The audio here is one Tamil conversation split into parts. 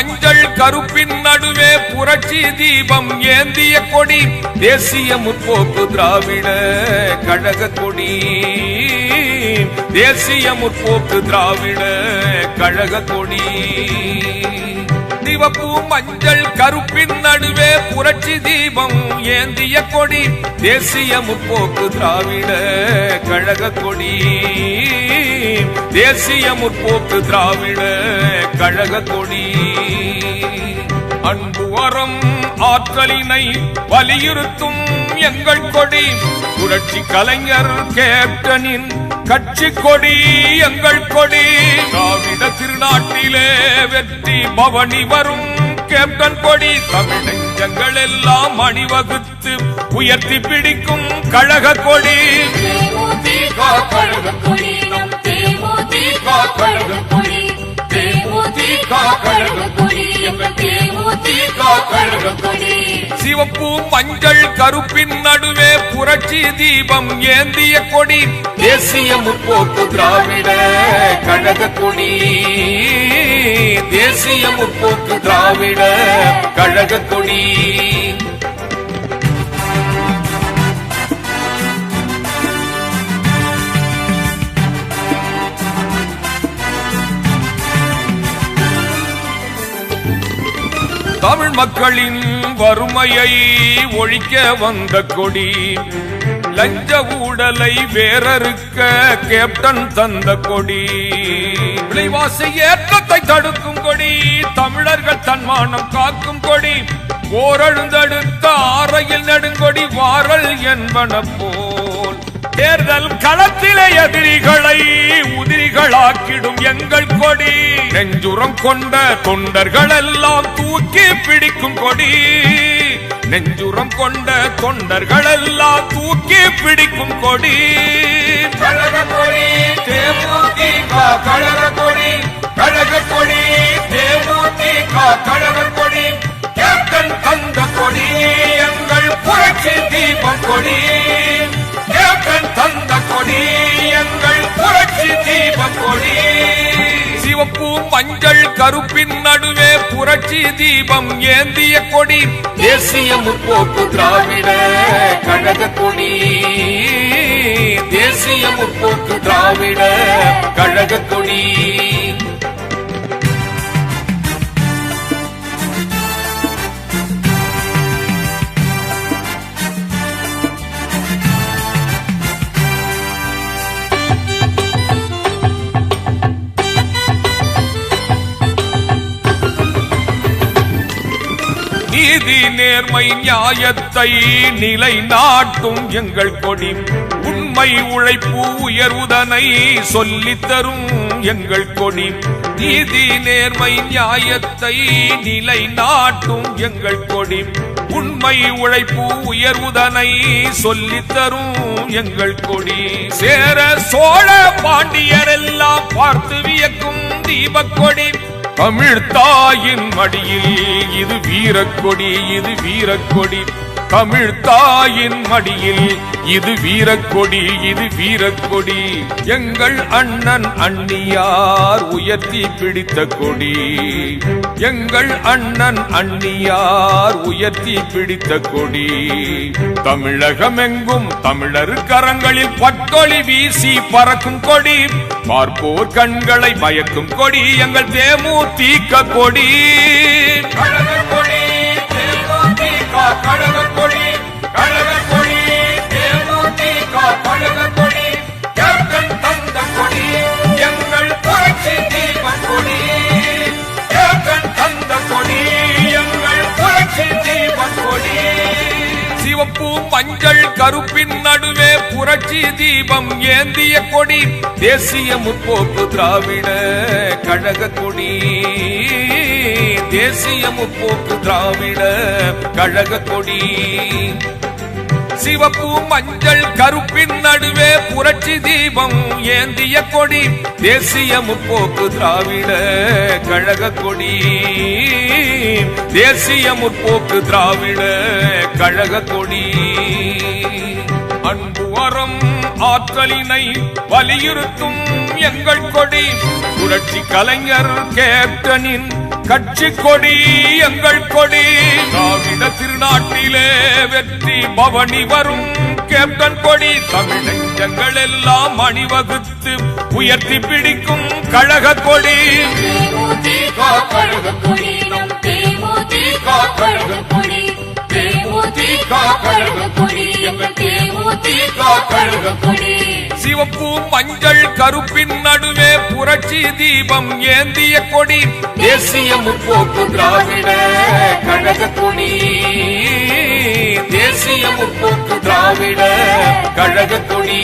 மஞ்சள் கருப்பின் நடுவே புரட்சி தீபம் ஏந்திய கொடி தேசிய முற்போக்கு திராவிட கழக கொடி. தேசிய முற்போக்கு திராவிட கழக கொடி. சிவப்பு மஞ்சள் கருப்பின் நடுவே புரட்சி தீபம் ஏந்திய கொடி தேசிய முற்போக்கு திராவிட கழக கொடி. தேசிய முற்போக்கு திராவிட அழக கொடி அன்பு வரம் ஆற்றலினை வலியுறுத்தும் எங்கள் கொடி. புரட்சி கலைஞர் கேப்டனின் கட்சி கொடி எங்கள் கொடி. திராவிட திருநாட்டிலே வெற்றி பவனி வரும் கேப்டன் கொடி. தமிழ்ஞ்சங்கள் எல்லாம் அணிவகுத்து உயர்த்தி பிடிக்கும் கழக கொடி. சிவப்பு மஞ்சள் கருப்பின் நடுவே புரட்சி தீபம் ஏந்திய கொடி. தேசிய முற்போக்கு திராவிட கழக கொடி தேசிய முற்போக்கு திராவிட கழக கொடி தமிழ் மக்களின் வறுமையை ஒழிக்க வந்த கொடி. லஞ்ச ஊடலை வேறறுக்க கேப்டன் தந்த கொடி. விலைவாசி ஏற்றத்தை தடுக்கும் கொடி தமிழர்கள் தன்மானம் காக்கும் கொடி. ஓரழுந்தடுத்த ஆறையில் நெடுங்கொடி வாரல் என்பன போல். தேர்தல் களத்திலே எதிரிகளை உதிரிகளாக்கிடும் எங்கள் கொடி. நெஞ்சுரம் கொண்ட தொண்டர்கள் எல்லாம் தூக்கி பிடிக்கும் கொடி. நெஞ்சுரம் கொண்ட தொண்டர்கள் எல்லாம் தூக்கி பிடிக்கும் கொடி. கழக கொடி தேமுதிக கழக கொடி. கழக கொடி தேமுதிக கழக கொடி. கேப்டன் தந்த கொடி எங்கள் புரட்சி தீபம் கொடி. மஞ்சள் கருப்பின் நடுவே புரட்சி தீபம் ஏந்திய கொடி. தேசிய முற்போக்கு திராவிட கழக கொடி தேசிய முற்போக்கு திராவிட கழக கொடி நீதி நேர்மை நியாயத்தை நிலை நாட்டும் எங்கள் கொடி. உண்மை உழைப்பு உயர்வுதனை சொல்லித் தரும் எங்கள் கொடி. நீதி நேர்மை நியாயத்தை நிலை நாட்டும் எங்கள் கொடி. உண்மை உழைப்பு உயர்வுதனை சொல்லித் தரும் எங்கள் கொடி. சேர சோழ பாண்டியரெல்லாம் பார்த்து வியக்கும் தீபக்கொடி தமிழ் தாயின் மடியில் இது வீரக்கொடி இது வீரக்கொடி. தமிழ் தாயின் மடியில் இது வீரக்கொடி இது வீரக்கொடி. எங்கள் அண்ணன் அண்ணியார் உயர்த்தி பிடித்த கொடி. எங்கள் அண்ணன் அண்ணியார் உயர்த்தி பிடித்த கொடி. தமிழகமெங்கும் தமிழர் கரங்களில் பட்டொளி வீசி பறக்கும் கொடி. பார்ப்போர் கண்களை பயக்கும் கொடி எங்கள் தேமுதிக கொடி. கருப்பின் நடுவே புரட்சி தீபம் ஏந்திய கொடி தேசிய முற்போக்கு திராவிட கழக கொடி. தேசிய முற்போக்கு திராவிட கழக கொடி. சிவப்பு மஞ்சள் கருப்பின் நடுவே புரட்சி தீபம் ஏந்திய கொடி தேசிய முற்போக்கு திராவிட கழக கொடி. தேசிய முற்போக்கு திராவிட கழக கொடி. அன்பு வரம் ஆற்றலினை வலியுறுத்தும் எங்கள் கொடி. புரட்சி கலைஞர் கேப்டனின் கட்சி கொடி எங்கள் கொடி. திராவிட திருநாட்டிலே வெற்றி பவனி வரும் கேப்டன் கொடி. தமிழ் எல்லாம் அணிவகுத்து உயர்த்தி பிடிக்கும் கழக கொடி. சிவப்பு மஞ்சள் கருப்பின் நடுவே புரட்சி தீபம் ஏந்திய கொடி. தேசிய முற்போக்கு திராவிட கழக கொடி தேசிய முற்போக்கு திராவிட கழக கொடி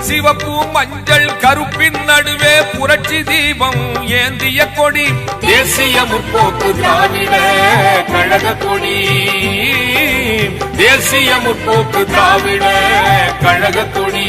சிவப்பு மஞ்சள் கருப்பின் நடுவே புரட்சி தீபம் ஏந்திய கொடி. தேசிய முற்போக்கு திராவிட கழக கொடி தேசிய முற்போக்கு திராவிட கழக துணி